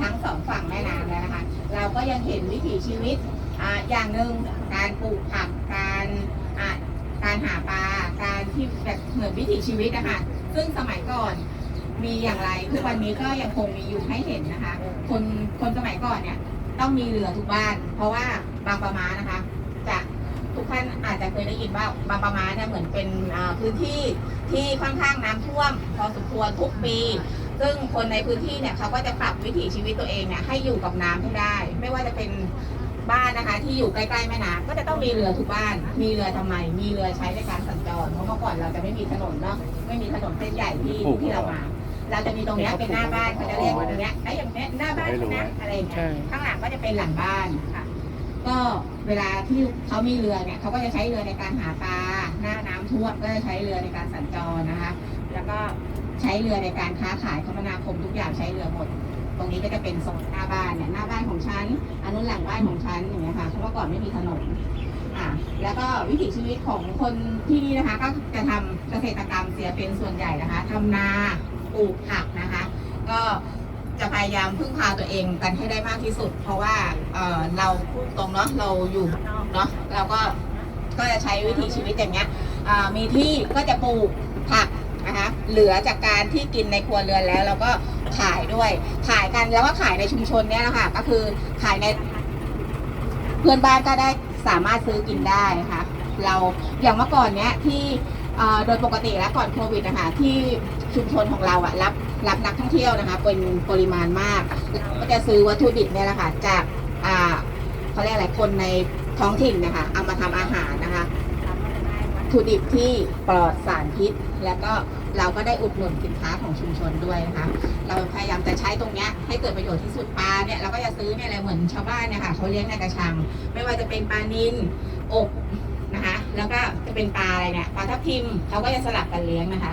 ทั้งสองฝั่งแม่น้ำแล้วนะคะ เราก็ยังเห็นวิถีชีวิตออย่างหนึ่งการปลูกผักการการหาปลาการที่แบบเหมือนวิถีชีวิตนะคะซึ่งสมัยก่อนมีอย่างไรทุกวันนี้ก็ยังคงมีอยู่ให้เห็นนะคะ คนคนสมัยก่อนเนี่ยต้องมีเรือทุกบ้าน เพราะว่าบางประมานะคะจะทุกท่านอาจจะเคยได้ยินว่าบางประมาเนี่ยเหมือนเป็นพื้นที่ที่ค่อนข้างน้ำท่วมพอสมควรทุกปี ซึ่งคนในพื้นที่เนี่ยเขาก็จะปรับวิถีชีวิตตัวเองเนี่ยให้อยู่กับน้ำให้ได้ ไม่ว่าจะเป็นบ้านนะคะ ที่อยู่ใกล้ๆแม่น้ำก็จะต้องมีเรือทุกบ้าน มีเรือทำไม มีเรือใช้ในการสัญจรเพราะเมื่อก่อนเราจะไม่มีถนนเนาะไม่มีถนนเส้นใหญ่ที่ที่เรามาเราจะมีตรงเนี้ยเป็นหน้าบ้านเขาจะเรียกว่าตรงเนี้ยไอ้อย่างเนี้ยหน้าบ้านใช่ไหมอะไรอย่างเงี้ยใช่ข้างหลังก็จะเป็นหลังบ้านค่ะก็เวลาที่เขามีเรือเนี่ยเขาก็จะใช้เรือในการหาปลาหน้าน้ำท่วมก็จะใช้เรือในการสัญจรนะคะ แล้วก็ ใช้เรือในการค้าขายคมนาคมทุกอย่างใช้เรือหมด ตรงนี้ก็จะเป็นโซนหน้าบ้านเนี่ยหน้าบ้านของฉันอนนู้นหลังบ้านของฉันอย่างเงี้ยค่ะเพราะว่าก่อนไม่มีถนนอะแล้วก็วิถีชีวิตของคนที่นี่นะคะ ก็จะทำเกษตรกรรมเสียเป็นส่วนใหญ่นะคะทำนาปลูกผักนะคะ ก็จะพยายามพึ่งพาตัวเองกันให้ได้มากที่สุด เพราะว่าเเราพูดตรงเนาะเราอยู่นอกเนาะเราก็ก็จะใช้วิถีชีวิตอย่างเงี้ยมีที่ก็จะปลูกผัก เหลือจากการที่กินในครัวเรือนแล้วเราก็ขายด้วย ขายกันแล้วก็ขายในชุมชนเนี่ยแหละค่ะ ก็คือขายในเพื่อนบ้านก็ได้สามารถซื้อกินได้ค่ะ เราอย่างเมื่อก่อนเนี้ยที่โดยปกติแล้วก่อนโควิดนะคะที่ชุมชนของเราอะรับรับนักท่องเที่ยวนะคะ เป็นปริมาณมากเราก็จะซื้อวัตถุดิบเนี่ยแหละค่ะจากเขาเรียกอะไรคนในท้องถิ่นนะคะ เอามาทำอาหารนะคะ ถุดิบที่ปลอดสารพิษ แล้วก็เราก็ได้อุดหนุนสินค้าของชุมชนด้วยนะคะ เราพยายามจะใช้ตรงนี้ให้เกิดประโยชน์ที่สุดปลาเนี่ยเราก็จะซื้อเนี่ยอะไรเหมือนชาวบ้านเนี่ยค่ะเขาเลี้ยงในกระชัง ไม่ว่าจะเป็นปลานิลอกนะคะ แล้วก็จะเป็นปลาอะไรเนี่ยปลาทับทิมเขาก็จะสลับกันเลี้ยงนะคะ